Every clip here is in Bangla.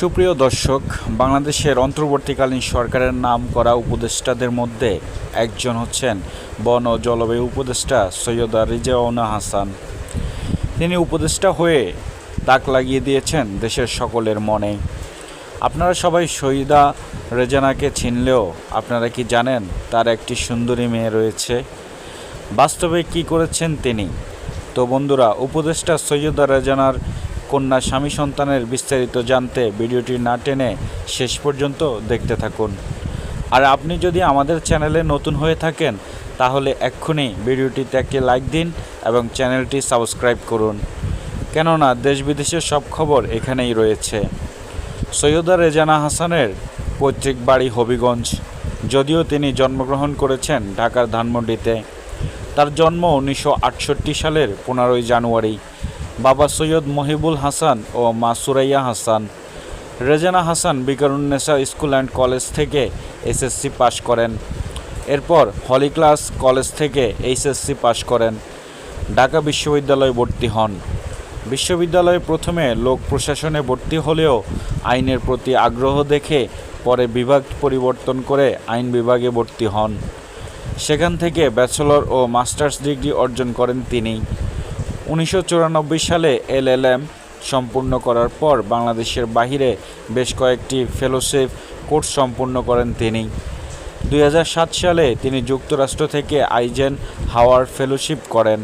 সুপ্রিয় দর্শক, বাংলাদেশের অন্তর্বর্তীকালীন সরকারের নাম করা উপদেষ্টাদের মধ্যে একজন হচ্ছেন বন ও জলবায়ু উপদেষ্টা সৈয়দা রিজাওনা হাসান। তিনি উপদেষ্টা হয়ে তাক লাগিয়ে দিয়েছেন দেশের সকলের মনে। আপনারা সবাই শহীদা রেজানাকে চিনলেও আপনারা কি জানেন তার একটি সুন্দরী মেয়ে রয়েছে? বাস্তবে কি করেছেন তিনি? তো বন্ধুরা, উপদেষ্টা সৈয়দা রেজানার কন্যা স্বামী সন্তানের বিস্তারিত জানতে ভিডিওটি না টেনে শেষ পর্যন্ত দেখতে থাকুন। আর আপনি যদি আমাদের চ্যানেলে নতুন হয়ে থাকেন, তাহলে এক্ষুনি ভিডিওটিতে একটি লাইক দিন এবং চ্যানেলটি সাবস্ক্রাইব করুন। কেননা দেশ বিদেশের সব খবর এখানেই রয়েছে। সৈয়দা রেজানা হাসানের পৈতৃক বাড়ি হবিগঞ্জ, যদিও তিনি জন্মগ্রহণ করেছেন ঢাকার ধানমন্ডিতে। তার জন্ম উনিশশো আটষট্টি সালের পনেরোই জানুয়ারি। বাবা সৈয়দ মহিবুল হাসান ও মা Suraiya Hasan. Rezana Hasan Viqarunnisa school and college থেকে এসএসসি পাশ করেন। এরপর হলি ক্লাস কলেজ থেকে এইচএসসি পাশ করেন। ঢাকা বিশ্ববিদ্যালয়ে ভর্তি হন। বিশ্ববিদ্যালয়ে প্রথমে লোক প্রশাসনে ভর্তি হলেও আইনের প্রতি আগ্রহ দেখে পরে বিভাগ পরিবর্তন করে আইন বিভাগে ভর্তি হন। সেখান থেকে ব্যাচেলর ও মাস্টার্স ডিগ্রি অর্জন করেন তিনি। উনিশশো চুরানব্বই সালে এলএলএম সম্পূর্ণ করার পর বাংলাদেশের বাহিরে বেশ কয়েকটি ফেলোশিপ কোর্স সম্পূর্ণ করেন তিনি। দুই হাজার সাত সালে তিনি যুক্তরাষ্ট্র থেকে আইজেন হাওয়ার ফেলোশিপ করেন।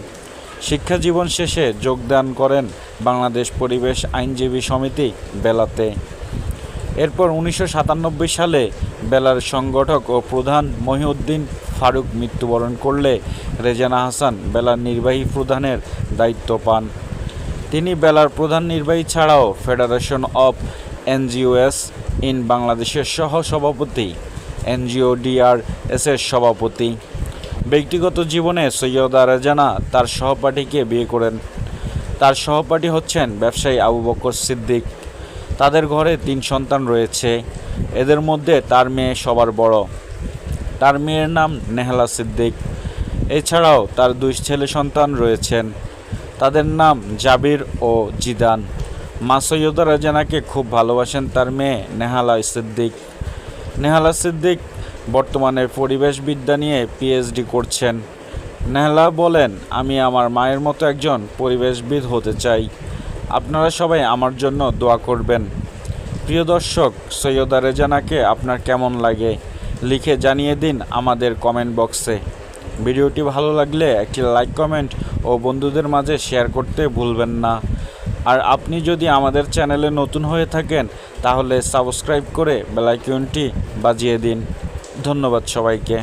শিক্ষা জীবন শেষে যোগদান করেন বাংলাদেশ পরিবেশ আইনজীবী সমিতি বেলাতে। এরপর উনিশশো সাতানব্বই সালে বেলার সংগঠক ও প্রধান মহিউদ্দিন ফারুক মৃত্যুবরণ করলে রেজানা হাসান বেলার নির্বাহী প্রধানের দায়িত্ব পান। তিনি বেলার প্রধান নির্বাহী ছাড়াও ফেডারেশন অফ এনজিওএস ইন বাংলাদেশের সহ সভাপতি এনজিও ডিআরএস এর সভাপতি। ব্যক্তিগত জীবনে সৈয়দা রেজানা তার সহপাঠীকে বিয়ে করেন। তার সহপাঠী হচ্ছেন ব্যবসায়ী আবু বকর সিদ্দিক। তাদের ঘরে তিন সন্তান রয়েছে। এদের মধ্যে তার মেয়ে সবার বড়। তার মেয়ের নাম নেহালা সিদ্দিক। এছাড়াও তার দুই ছেলে সন্তান রয়েছেন। তাদের নাম জাবির ও জিদান। মা সৈয়দা রাজানাকে খুব ভালোবাসেন তার মেয়ে নেহালা সিদ্দিক। নেহালা সিদ্দিক বর্তমানে পরিবেশবিদ্যা নিয়ে পিএইচডি করছেন। নেহলা বলেন, আমি আমার মায়ের মতো একজন পরিবেশবিদ হতে চাই। আপনারা সবাই আমার জন্য দোয়া করবেন। প্রিয় দর্শক, সৈয়দা রেজানাকে আপনার কেমন লাগে? লিখে জানিয়ে দিন আমাদের কমেন্ট বক্সে ভিডিওটি ভালো লাগলে একটি লাইক কমেন্ট ও বন্ধুদের মাঝে শেয়ার করতে ভুলবেন না। আর আপনি যদি আমাদের চ্যানেলে নতুন হয়ে থাকেন, তাহলে সাবস্ক্রাইব করে বেলাইকিউনটি বাজিয়ে দিন। ধন্যবাদ সবাইকে।